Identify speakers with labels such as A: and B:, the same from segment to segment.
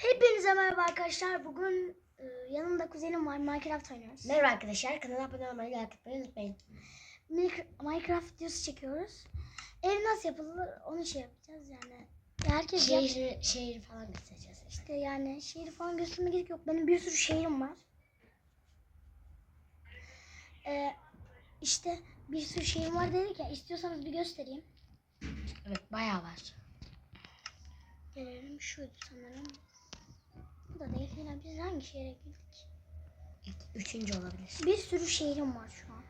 A: Hepinize merhaba arkadaşlar. Bugün e, yanımda kuzenim var. Minecraft oynuyoruz.
B: Merhaba arkadaşlar, kanala abone olmayı, like unutmayın.
A: Minecraft- videosu çekiyoruz. Ev nasıl yapılır onu şey yapacağız yani. Herkes yap-
B: Şehir, şehir falan göstereceğiz işte.
A: yani şehri falan göstermeye gerek yok. Benim bir sürü şehrim var. E, işte bir sürü şehrim var dedik ya. İstiyorsanız bir göstereyim.
B: Evet, bayağı var.
A: Gelelim şuydu sanırım. Da değil. Yine biz hangi şehre girdik?
B: Evet, üçüncü olabilir.
A: Bir sürü şehrim var şu an.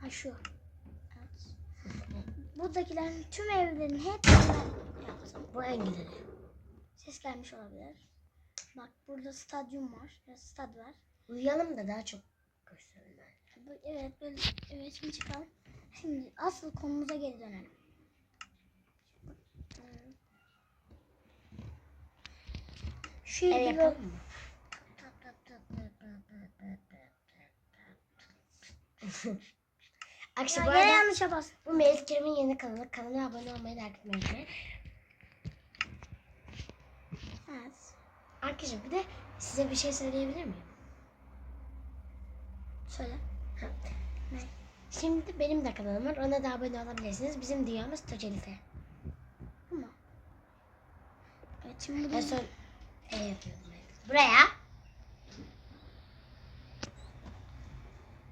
A: Ha şu. Evet. Buradakilerin tüm evlerin hepsini ben yaptım.
B: Bu en güzeli.
A: Ses gelmiş olabilir. Bak burada stadyum var. Ya stad var.
B: Uyuyalım da daha çok gösterelim.
A: Evet böyle evet şimdi çıkalım. Şimdi asıl konumuza geri dönelim. Şu
B: Ev
A: evi böyle
B: yapalım mı? Arkadaşlar
A: ya
B: arada
A: yanlışa
B: bu Melis Kerim'in yeni kanalı. Kanala abone olmayı, etmeyi unutmayın.
A: Evet.
B: Arkadaşlar bir de size bir şey söyleyebilir miyim?
A: Söyle. Ne?
B: Şimdi benim de kanalım var. Ona da abone olabilirsiniz. Bizim dünyamız Tocelife.
A: Mu? Evet şimdi
B: En ev yapıyordum. evet. Buraya.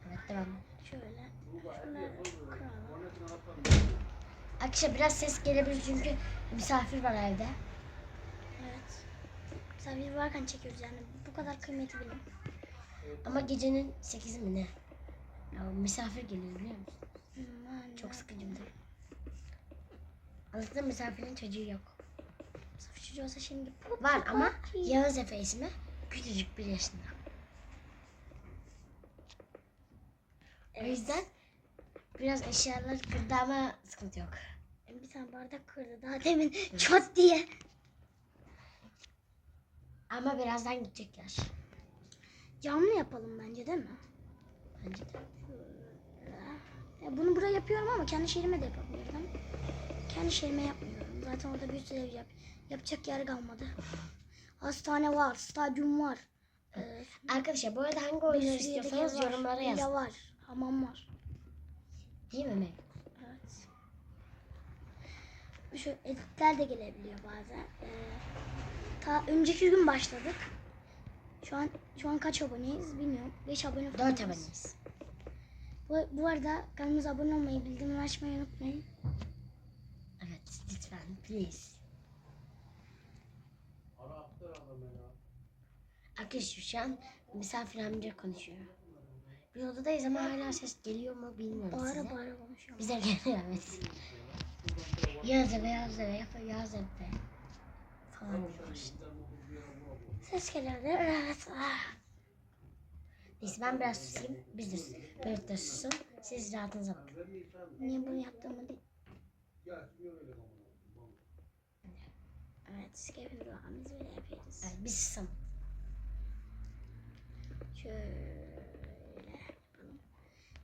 B: Evet devam.
A: şöyle.
B: Akşam biraz ses gelebilir çünkü misafir var evde.
A: Evet. Misafir varken çekiyoruz yani. Bu kadar kıymeti bilin.
B: Ama gecenin 8'i mi ne? Ya, misafir geliyor biliyor musun?
A: Hmm,
B: Çok sıkıcı bir durum. Aslında misafirin çocuğu yok.
A: Çocuğu olsa şimdi
B: Var ama. Yağız Efe ismi. Küçücük bir yaşında. O
A: Evet.
B: yüzden biraz eşyalar kırdı ama sıkıntı yok.
A: Bir tane bardak kırdı daha demin çat diye.
B: Ama birazdan gidecekler.
A: Camlı yapalım bence değil mi?
B: Bence de.
A: Ya bunu buraya yapıyorum ama kendi şehrime de yapabilirim. Kendi şehrime yapmıyorum. Zaten orada bir sürü ev yap. Yapacak yer kalmadı. Hastane var, stadyum var. Ee,
B: Arkadaşlar bu arada hangi
A: bir
B: oyunları
A: yedek
B: istiyorsanız
A: var,
B: yorumlara
A: villa
B: yazın.
A: var, hamam var.
B: Değil mi Mel?
A: Evet. Şu editler de gelebiliyor bazen. Ee, ta önceki gün başladık. Şu an şu an kaç aboneyiz bilmiyorum. 5 abone falan.
B: 4 aboneyiz.
A: Bu, bu arada kanalımıza abone olmayı, bildirimleri açmayı unutmayın.
B: Evet lütfen please. Arkadaşlar şu an misafir amca konuşuyor. Biz odadayız ama hala ses geliyor mu bilmiyorum
A: Bağıra
B: size.
A: bağıra konuşuyorum.
B: Bize geliyor evet. Yaz eve yaz eve eve yaz eve falan.
A: Ses geliyordu. Evet. Ah.
B: Neyse ben biraz susayım. Biz de sus. Böyle de susun. Siz rahatınıza bakın.
A: Niye bunu yaptığımı değil. Kevin duamızı böyle yapıyoruz.
B: Evet, biz susalım.
A: Şöyle yapalım.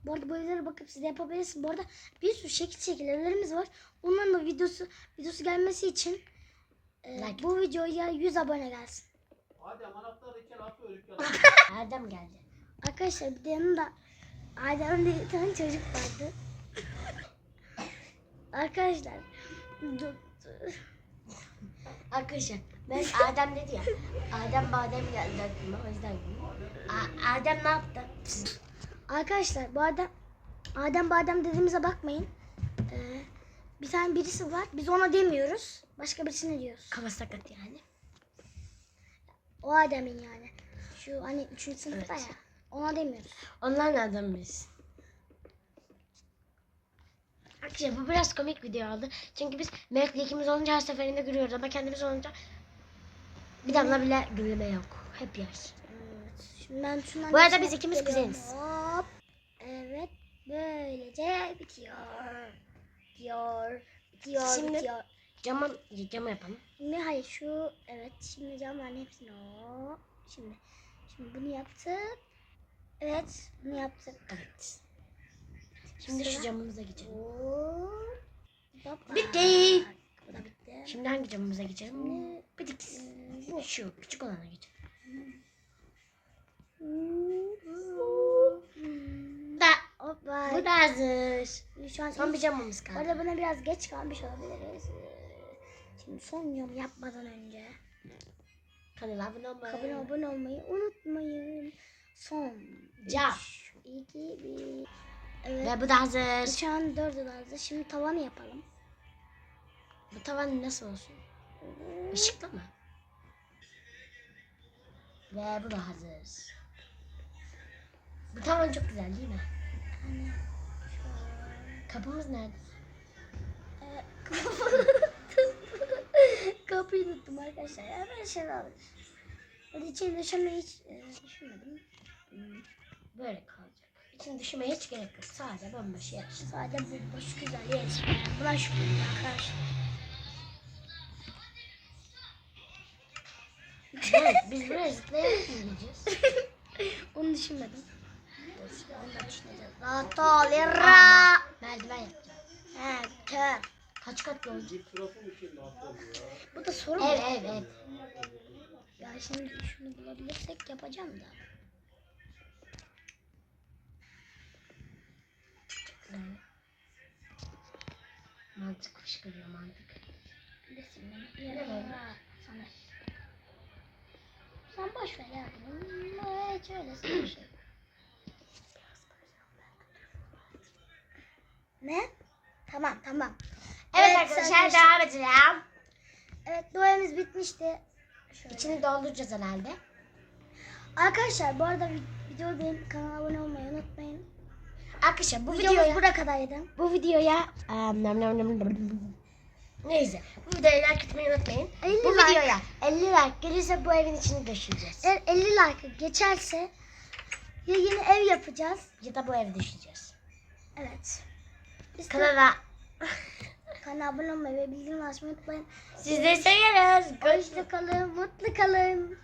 A: Bu arada bu evlere bakıp siz de yapabilirsiniz. Bu arada bir sürü şekil şekil evlerimiz var. Onların da videosu videosu gelmesi için e,
B: Like.
A: bu videoya 100 abone gelsin.
C: Adem anahtarı iki lafı örük ya.
B: Erdem geldi.
A: Arkadaşlar bir de yanında Adem diye bir tane çocuk vardı. Arkadaşlar dur, dur.
B: Arkadaşlar ben Adem dedi ya. Adem badem geldi aklıma o yüzden. A- Adem ne yaptı? Psst.
A: Arkadaşlar bu arada Adem badem dediğimize bakmayın. Ee, bir tane birisi var. Biz ona demiyoruz. Başka birisine diyoruz.
B: Kafa sakat yani.
A: O Adem'in yani. Şu hani 3. sınıfta
B: Evet.
A: ya. Ona demiyoruz.
B: Onlar nereden biz? Arkadaşlar bu biraz komik video oldu. Çünkü biz Melek'le ikimiz olunca her seferinde gülüyoruz ama kendimiz olunca bir damla bile gülme yok. Hep yaş.
A: Evet. Şimdi ben şundan
B: Bu arada biz ikimiz kuzeniz.
A: Hop. Evet. Böylece bitiyor. Bitiyor. Bitiyor.
B: Şimdi-
A: bitiyor.
B: Camı, camı yapalım.
A: Şimdi hayır şu evet şimdi camların hepsini o. Şimdi şimdi bunu yaptık. Evet bunu yaptık.
B: Evet. Şimdi şu camımıza geçelim. Bitti.
A: Bu da bitti.
B: Şimdi hangi camımıza geçelim?
A: Şimdi-
B: Bir dik. Bu şu küçük olana geçelim. Da.
A: Hoppa.
B: Bu da hazır.
A: Şu an
B: Son bir camımız kaldı.
A: arada buna biraz geç kalmış olabiliriz. Şimdi son cam yapmadan önce
B: Kanala abone olmayı.
A: kabine abone olmayı unutmayın. Son.
B: Cam.
A: 2, 1. Evet.
B: Ve bu da hazır.
A: Şu an dördü lazım. Şimdi tavanı yapalım.
B: Bu tavan nasıl olsun? Işıklı mı? Ve bu da hazır. Bu tavan çok güzel değil mi? Kapımız nerede?
A: Ee, Kapıyı tuttum arkadaşlar. Ya ben şey aldım. Hadi içeri döşemeyi hiç e, düşünmedim.
B: Böyle kalacak. İçini düşünmeye hiç gerek yok. Sadece bomboş yer.
A: Sadece bu boş güzel yer. Buna şükür arkadaşlar.
B: Evet, biz buraya zıplayarak mı gideceğiz?
A: Onu düşünmedim. Onu da düşüneceğiz. Rahat ol.
B: Merdiven yapacağım.
A: He kör.
B: Kaç katlı olacak?
A: Bu da soru
B: Ev
A: mu?
B: ev ev.
A: Ya şimdi şunu bulabilirsek yapacağım da.
B: Mantık fışkırıyor mantık.
A: Bilirsin beni. Yara. Sana. Sen boş ver ya. bunu. Hiç öylesine bir şey. Ne? Tamam tamam.
B: Evet, arkadaşlar devam edeceğim.
A: Evet duvarımız bitmişti. Şöyle.
B: İçini dolduracağız herhalde.
A: Arkadaşlar bu arada vid- videoyu beğenip kanala abone olmayı unutmayın.
B: Arkadaşlar bu
A: Videomuz
B: videoya
A: buraya kadardı.
B: bu videoya um, nam nam nam nam neyse bu videoya like atmayı unutmayın.
A: 50
B: bu
A: like.
B: videoya 50 like gelirse bu evin içini döşeyeceğiz.
A: Eğer 50 like geçerse ya yeni ev yapacağız.
B: Ya da bu evi döşeyeceğiz.
A: Evet. Biz
B: Kanala
A: kanala abone olmayı ve bildirim açmayı unutmayın.
B: sizleri seviyoruz.
A: Hoşça kalın, mutlu kalın.